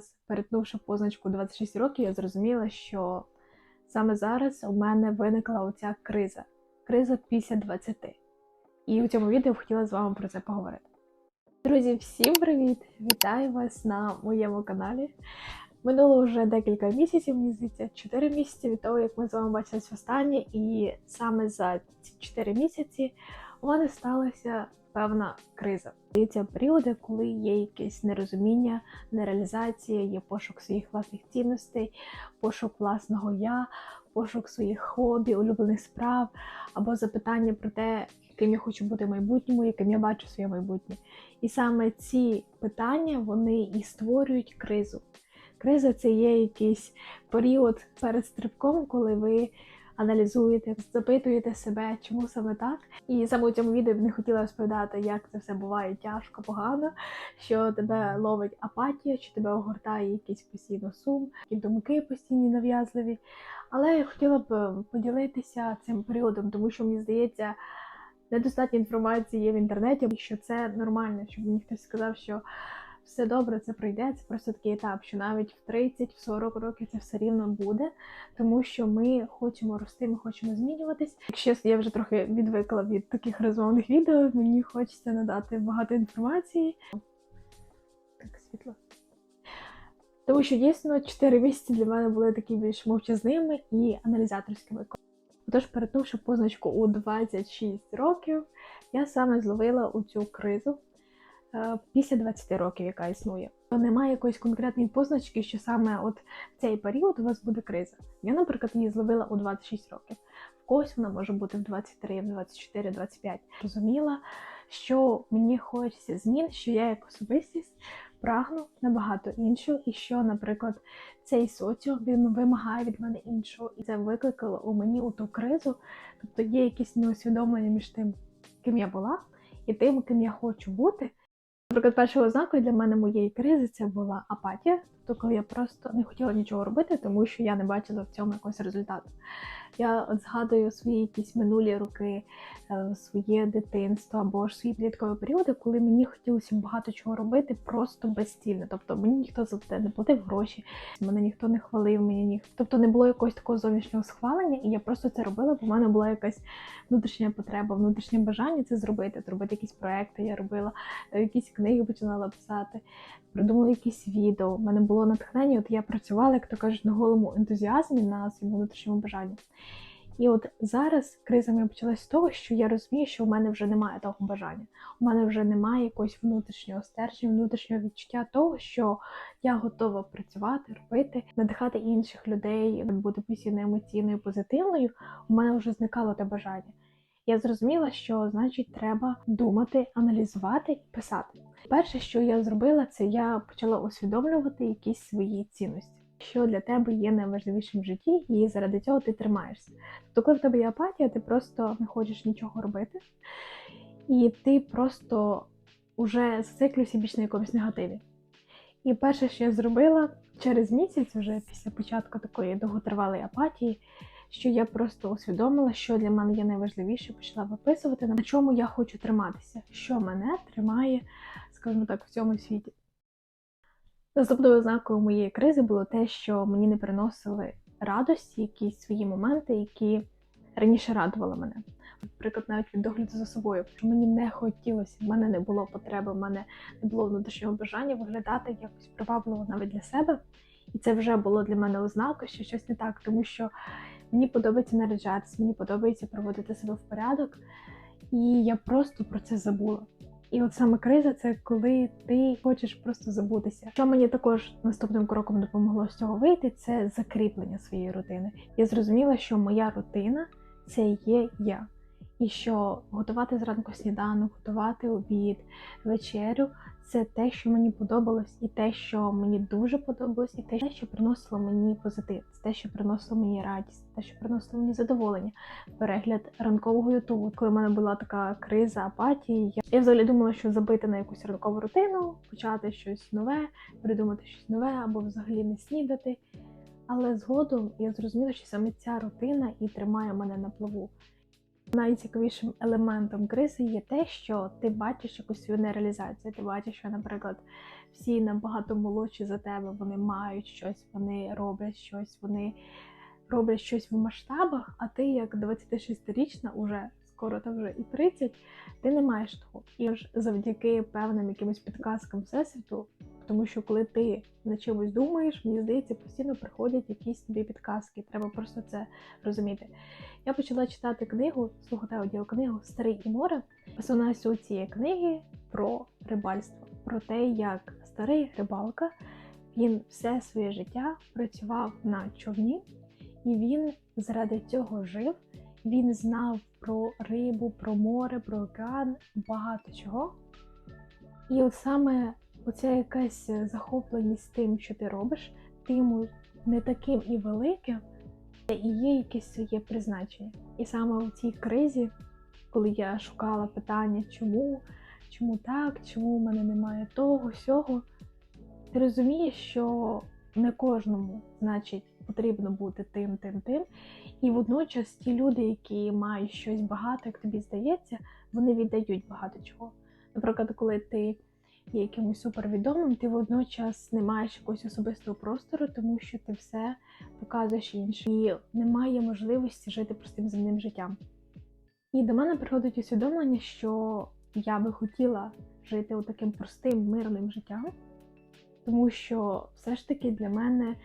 зараз, перетнувши позначку 26 років, я зрозуміла, що саме зараз у мене виникла оця криза. Криза після 20. І у цьому відео хотіла з вами про це поговорити. Друзі, всім привіт! Вітаю вас на моєму каналі. Минуло вже декілька місяців, мені здається, 4 місяці від того, як ми з вами бачились востаннє, і саме за ці 4 місяці у мене сталася певна криза. Це періоди, коли є якесь нерозуміння, нереалізація, є пошук своїх власних цінностей, пошук власного я, пошук своїх хобі, улюблених справ, або запитання про те, ким я хочу бути в майбутньому, яким я бачу своє майбутнє. І саме ці питання вони і створюють кризу. Криза це є якийсь період перед стрибком, коли ви аналізуєте, запитуєте себе, чому саме так. І саме у цьому відео б не хотіла розповідати, як це все буває тяжко, погано, що тебе ловить апатія, чи тебе огортає якийсь постійно сум, які думки постійні нав'язливі. Але я хотіла б е, поділитися цим періодом, тому що мені здається, недостатньо інформації є в інтернеті, що це нормально, щоб мені хтось сказав, що все добре, це пройде. Це просто такий етап, що навіть в 30-40 років це все рівно буде, тому що ми хочемо рости, ми хочемо змінюватись. Якщо я вже трохи відвикла від таких розмовних відео, мені хочеться надати багато інформації. Так, світло. Тому що дійсно 4 місяці для мене були такі більш мовчазними і аналізаторськими. Отож, перетнувши позначку у 26 років, я саме зловила у цю кризу після 20 років, яка існує. То Немає якоїсь конкретної позначки, що саме от в цей період у вас буде криза. Я, наприклад, її зловила у 26 років. В когось вона може бути в 23, в 24, 25. Розуміла, що мені хочеться змін, що я як особистість прагну набагато іншого, і що, наприклад, цей соціум він вимагає від мене іншого, і це викликало у мені у ту кризу. Тобто є якісь неусвідомлення між тим, ким я була, і тим, ким я хочу бути. Наприклад, першою ознакою для мене моєї кризи це була апатія, тобто коли я просто не хотіла нічого робити, тому що я не бачила в цьому якогось результату. Я от згадую свої якісь минулі роки, е, своє дитинство або ж свої підліткові періоди, коли мені хотілося багато чого робити просто безцільно. Тобто мені ніхто за це не платив гроші, мене ніхто не хвалив, мені ніхто. Тобто не було якогось такого зовнішнього схвалення, і я просто це робила, бо в мене була якась внутрішня потреба, внутрішнє бажання це зробити, зробити якісь проекти. Я робила е, якісь книги, починала писати, придумала якісь відео. У мене було натхнення. От я працювала, як то кажуть, на голому ентузіазмі на своєму внутрішньому бажанні. І от зараз криза моя почалась з того, що я розумію, що в мене вже немає того бажання. У мене вже немає якогось внутрішнього стержня, внутрішнього відчуття того, що я готова працювати, робити, надихати інших людей, бути постійно емоційною, позитивною. У мене вже зникало те бажання. Я зрозуміла, що значить треба думати, аналізувати і писати. Перше, що я зробила, це я почала усвідомлювати якісь свої цінності що для тебе є найважливішим в житті, і заради цього ти тримаєшся. Тобто, коли в тебе є апатія, ти просто не хочеш нічого робити, і ти просто вже зациклюєшся більш на якомусь негативі. І перше, що я зробила через місяць, вже після початку такої довготривалої апатії, що я просто усвідомила, що для мене є найважливіше, почала виписувати, на чому я хочу триматися, що мене тримає, скажімо так, в цьому світі. Наступною ознакою моєї кризи було те, що мені не приносили радості, якісь свої моменти, які раніше радували мене. Наприклад, навіть від догляду за собою. що Мені не хотілося, в мене не було потреби, в мене не було внутрішнього бажання виглядати якось привабливо навіть для себе. І це вже було для мене ознака, що щось не так, тому що мені подобається наряджатися, мені подобається проводити себе в порядок, і я просто про це забула. І от саме криза це коли ти хочеш просто забутися. Що мені також наступним кроком допомогло з цього вийти, це закріплення своєї рутини. Я зрозуміла, що моя рутина це є я. І що готувати зранку сніданок, готувати обід, вечерю це те, що мені подобалось, і те, що мені дуже подобалось, і те, що приносило мені позитив, це те, що приносило мені радість, те, що приносило мені задоволення. Перегляд ранкового ютубу. Коли в мене була така криза апатії, я, я взагалі думала, що забити на якусь ранкову рутину, почати щось нове, придумати щось нове або взагалі не снідати. Але згодом я зрозуміла, що саме ця рутина і тримає мене на плаву. Найцікавішим елементом кризи є те, що ти бачиш якусь свою нереалізацію. Ти бачиш, що, наприклад, всі набагато молодші за тебе, вони мають щось, вони роблять щось, вони роблять щось в масштабах, а ти, як 26-річна, уже скоро та вже і 30, ти не маєш того. І ж завдяки певним якимось підказкам всесвіту, тому що коли ти на чимось думаєш, мені здається, постійно приходять якісь тобі підказки. Треба просто це розуміти. Я почала читати книгу, слухати аудіокнигу Старий і море. Основна суть цієї книги про рибальство, про те, як старий рибалка він все своє життя працював на човні, і він заради цього жив. Він знав про рибу, про море, про океан, багато чого. І от саме оця якась захопленість тим, що ти робиш, тим не таким і великим, і є якесь своє призначення. І саме в цій кризі, коли я шукала питання, чому, чому так, чому в мене немає того, сього, ти розумієш, що не кожному, значить, потрібно бути тим, тим, тим. І водночас ті люди, які мають щось багато, як тобі здається, вони віддають багато чого. Наприклад, коли ти є якимось супервідомим, ти водночас не маєш якогось особистого простору, тому що ти все показуєш іншим. І немає можливості жити простим земним життям. І до мене приходить усвідомлення, що я би хотіла жити таким простим, мирним життям, тому що все ж таки для мене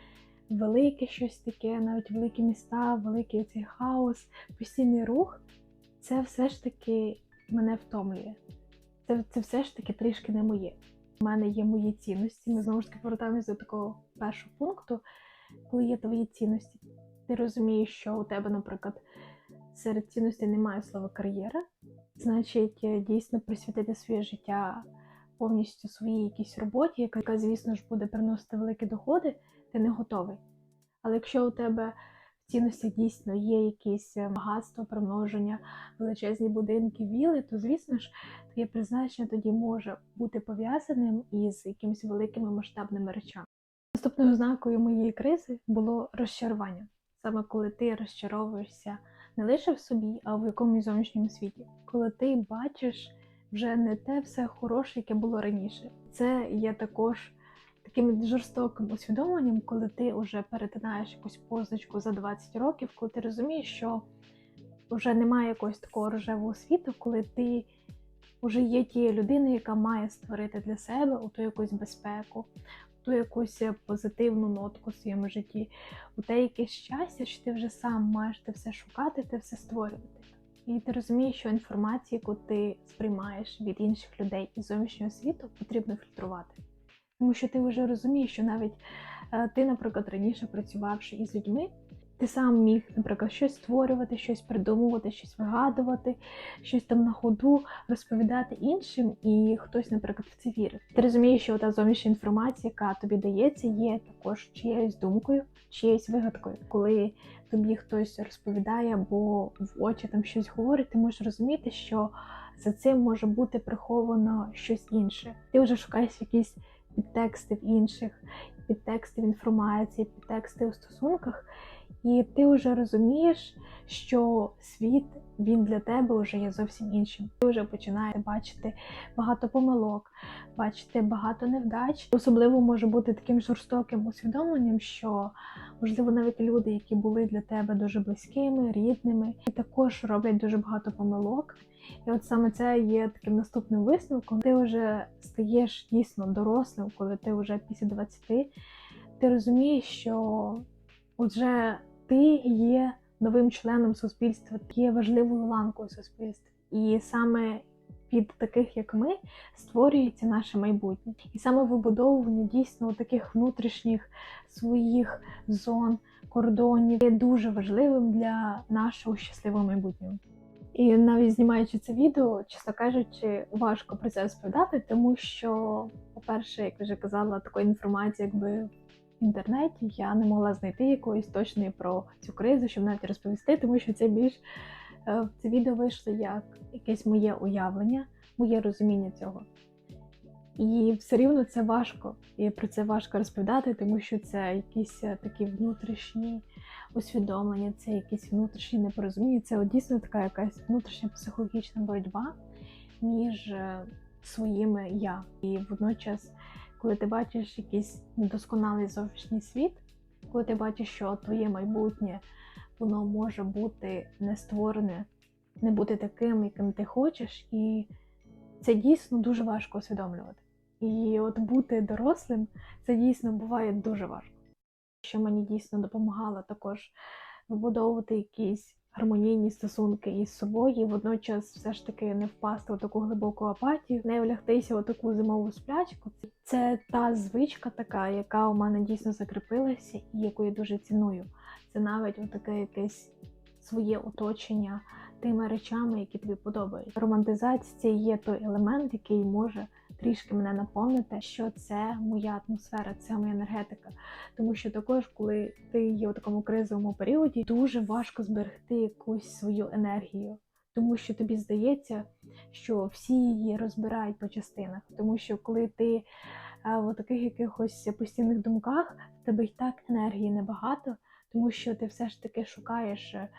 велике щось таке, навіть великі міста, великий цей хаос, постійний рух, це все ж таки мене втомлює. Це, це все ж таки трішки не моє. У мене є мої цінності. Ми знову ж таки повертаємося до такого першого пункту, коли є твої цінності. Ти розумієш, що у тебе, наприклад, серед цінностей немає слова кар'єра, значить, е, дійсно присвятити своє життя повністю своїй якійсь роботі, яка, звісно ж, буде приносити великі доходи, ти не готовий. Але якщо у тебе в цінності дійсно є якісь е, багатство, примноження, величезні будинки, віли, то звісно ж твоє призначення тоді може бути пов'язаним із якимись великими масштабними речами. Наступною ознакою моєї кризи було розчарування, саме коли ти розчаровуєшся не лише в собі, а в якомусь зовнішньому світі, коли ти бачиш вже не те все хороше, яке було раніше. Це є також таким жорстоким усвідомленням, коли ти вже перетинаєш якусь позначку за 20 років, коли ти розумієш, що вже немає якогось такого рожевого світу, коли ти вже є тією людиною, яка має створити для себе ту якусь безпеку, ту якусь позитивну нотку в своєму житті, у те якесь щастя, що ти вже сам маєш те все шукати, те все створювати. І ти розумієш, що інформацію, яку ти сприймаєш від інших людей із зовнішнього світу, потрібно фільтрувати. Тому що ти вже розумієш, що навіть е, ти, наприклад, раніше працювавши із людьми, ти сам міг, наприклад, щось створювати, щось придумувати, щось вигадувати, щось там на ходу розповідати іншим, і хтось, наприклад, в це вірив. Ти розумієш, що та зовнішня інформація, яка тобі дається, є також чиєюсь думкою, чиєюсь вигадкою. Коли тобі хтось розповідає або в очі там щось говорить, ти можеш розуміти, що за цим може бути приховано щось інше. Ти вже шукаєш якісь підтексти в інших, підтекстів інформації, підтексти у стосунках, і ти вже розумієш, що світ він для тебе вже є зовсім іншим. Ти вже починаєш бачити багато помилок, бачити багато невдач. Особливо може бути таким жорстоким усвідомленням, що можливо навіть люди, які були для тебе дуже близькими, рідними, і також роблять дуже багато помилок. І от саме це є таким наступним висновком. Ти вже стаєш дійсно дорослим, коли ти вже після 20, ти розумієш, що вже ти є новим членом суспільства, ти є важливою ланкою суспільства. І саме від таких, як ми, створюється наше майбутнє. І саме вибудовування дійсно таких внутрішніх своїх зон, кордонів є дуже важливим для нашого щасливого майбутнього. І навіть знімаючи це відео, чесно кажучи, важко про це розповідати, тому що, по-перше, як вже казала, такої інформації, якби інтернеті, я не могла знайти якоїсь точної про цю кризу, щоб навіть розповісти, тому що це більш е, це відео вийшло як якесь моє уявлення, моє розуміння цього. І все рівно це важко, і про це важко розповідати, тому що це якісь такі внутрішні усвідомлення, це якісь внутрішні непорозуміння. Це дійсно така якась внутрішня психологічна боротьба між е, своїми я. І водночас, коли ти бачиш якийсь недосконалий зовнішній світ, коли ти бачиш, що твоє майбутнє воно може бути не створене, не бути таким, яким ти хочеш, і це дійсно дуже важко усвідомлювати. І от бути дорослим це дійсно буває дуже важко. Що мені дійсно допомагало також вибудовувати якісь гармонійні стосунки із собою, водночас все ж таки не впасти у таку глибоку апатію, не влягтися у таку зимову сплячку. Це та звичка така, яка у мене дійсно закріпилася і яку я дуже ціную. Це навіть таке якесь своє оточення тими речами, які тобі подобаються. Романтизація є той елемент, який може трішки мене наповнити, що це моя атмосфера, це моя енергетика. Тому що також, коли ти є у такому кризовому періоді, дуже важко зберегти якусь свою енергію. Тому що тобі здається, що всі її розбирають по частинах. Тому що коли ти е, в таких якихось постійних думках, в тебе й так енергії небагато, тому що ти все ж таки шукаєш, е,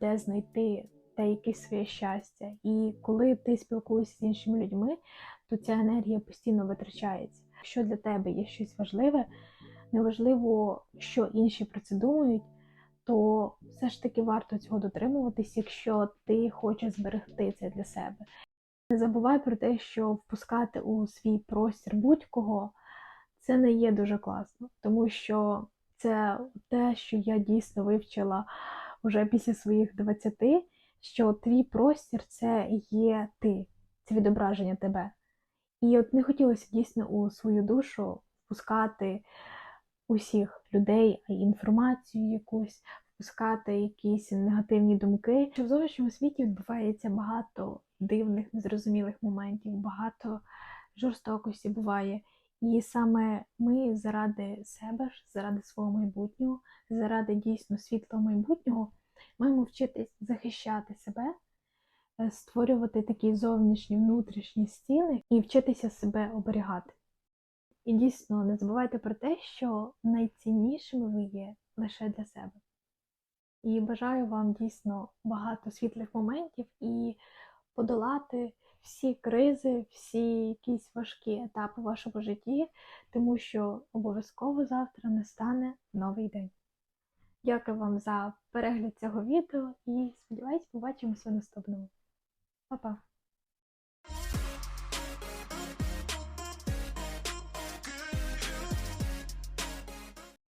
де знайти те якесь своє щастя. І коли ти спілкуєшся з іншими людьми, то ця енергія постійно витрачається. Якщо для тебе є щось важливе, неважливо, що інші про це думають, то все ж таки варто цього дотримуватись, якщо ти хочеш зберегти це для себе. Не забувай про те, що впускати у свій простір будь-кого це не є дуже класно, тому що це те, що я дійсно вивчила вже після своїх 20, що твій простір це є ти, це відображення тебе. І от не хотілося дійсно у свою душу впускати усіх людей, а інформацію якусь, впускати якісь негативні думки. Що в зовнішньому світі відбувається багато дивних, незрозумілих моментів, багато жорстокості буває. І саме ми заради себе заради свого майбутнього, заради дійсно світлого майбутнього, маємо вчитись захищати себе, е, створювати такі зовнішні внутрішні стіни і вчитися себе оберігати. І дійсно не забувайте про те, що найціннішими ви є лише для себе. І бажаю вам дійсно багато світлих моментів і подолати всі кризи, всі якісь важкі етапи в вашому житті, тому що обов'язково завтра настане новий день. Дякую вам за перегляд цього відео і сподіваюсь, побачимося в наступному. Па-па!